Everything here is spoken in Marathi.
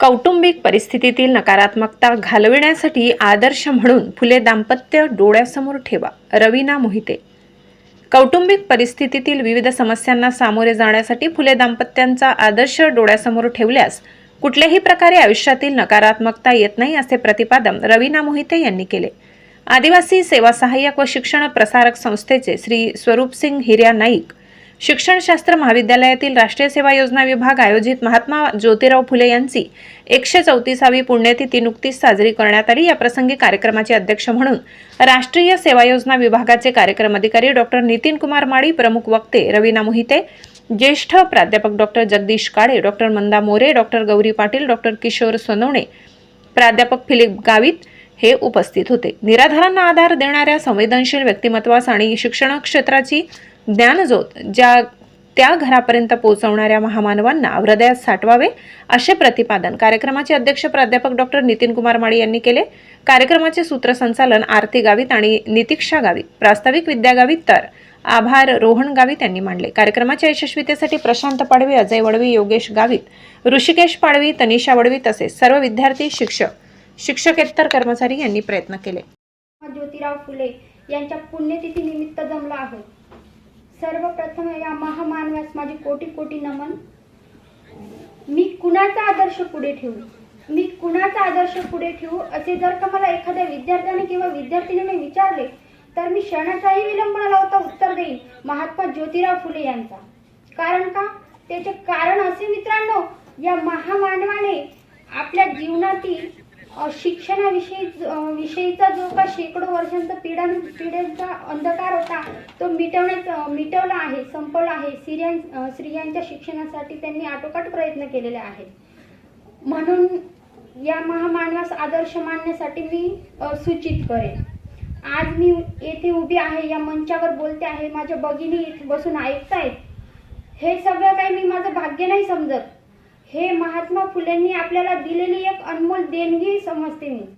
कौटुंबिक परिस्थितीतील नकारात्मकता घालविण्यासाठी आदर्श म्हणून फुले दाम्पत्य डोळ्यासमोर ठेवा. रवीना मोहिते. कौटुंबिक परिस्थितीतील विविध समस्यांना सामोरे जाण्यासाठी फुले दाम्पत्यांचा आदर्श डोळ्यासमोर ठेवल्यास कुठल्याही प्रकारे आयुष्यातील नकारात्मकता येत नाही असे प्रतिपादन रवीना मोहिते यांनी केले. आदिवासी सेवा सहाय्यक व शिक्षण प्रसारक संस्थेचे श्री स्वरूपसिंग हिर्या नाईक शिक्षणशास्त्र महाविद्यालयातील राष्ट्रीय सेवा योजना विभाग आयोजित महात्मा ज्योतिराव फुले यांची एकशे चौतीसावी पुण्यतिथी नुकतीच साजरी करण्यात आली. या प्रसंगी कार्यक्रमाचे अध्यक्ष म्हणून राष्ट्रीय सेवा योजना विभागाचे कार्यक्रम अधिकारी डॉक्टर नितीन कुमार माळी प्रमुख वक्ते रवीना मोहिते ज्येष्ठ प्राध्यापक doctor Jagdish Kale doctor Manda More doctor Gauri Patil doctor Kishor Sonawane प्राध्यापक फिलिप गावित हे उपस्थित होते. निराधारांना आधार देणाऱ्या संवेदनशील व्यक्तिमत्वास आणि शिक्षण क्षेत्राची ज्ञानज्योत ज्या त्या घरापर्यंत पोहोचवणाऱ्या महामानवांना हृदयात साठवावे असे प्रतिपादन कार्यक्रमाचे अध्यक्ष प्राध्यापक डॉक्टर नितीन कुमार माळी यांनी केले. कार्यक्रमाचे सूत्रसंचालन आरती गावित आणि नितीक्षा गावित प्रास्ताविक विद्या गावित तर आभार रोहन गावित यांनी मांडले. कार्यक्रमाच्या यशस्वीतेसाठी प्रशांत पाडवी अजय वडवी योगेश गावित ऋषिकेश पाडवी तनिषा वडवी तसेच सर्व विद्यार्थी शिक्षक शिक्षकेतर कर्मचारी यांनी प्रयत्न केले. ज्योतिराव फुले यांच्या पुण्यतिथी निमित्त जमला आहोत सर्वप्रथम या महामानवास माझे कोटी कोटी नमन. मी कुणाचा आदर्श पुढे ठेवू? मी कुणाचा आदर्श पुढे ठेवू? असे जर का मला एखाद्या विद्यार्थ्याने किंवा विद्यार्थिनीने विचारले तर मी क्षणाचाही विलंब न लावता उत्तर देईन महात्मा ज्योतिराव फुले यांचा. कारण का? त्याचे कारण असे मित्रांनो या महामानवाने आपल्या जीवनातील शिक्षणाविषयी विषयीचा जो का शेकडो वर्षांचा पिढ्या पिढ्यांचा अंधकार होता तो मिटवण्यात मिटवला आहे संपवला आहे. स्त्रियां स्त्रियांच्या शिक्षणासाठी त्यांनी आटोकाट प्रयत्न केलेले आहेत. म्हणून या महामानवास आदर्श मानण्यासाठी मी सूचित करेन. आज मी येथे उभी आहे या मंचावर बोलते आहे माझ्या भगिनी इथे बसून ऐकतायत. हे सगळं काही मी माझं भाग्य नाही समजत. हे महात्मा फुलेंनी आपल्याला दिलेली एक अनमोल देणगी समजते मी.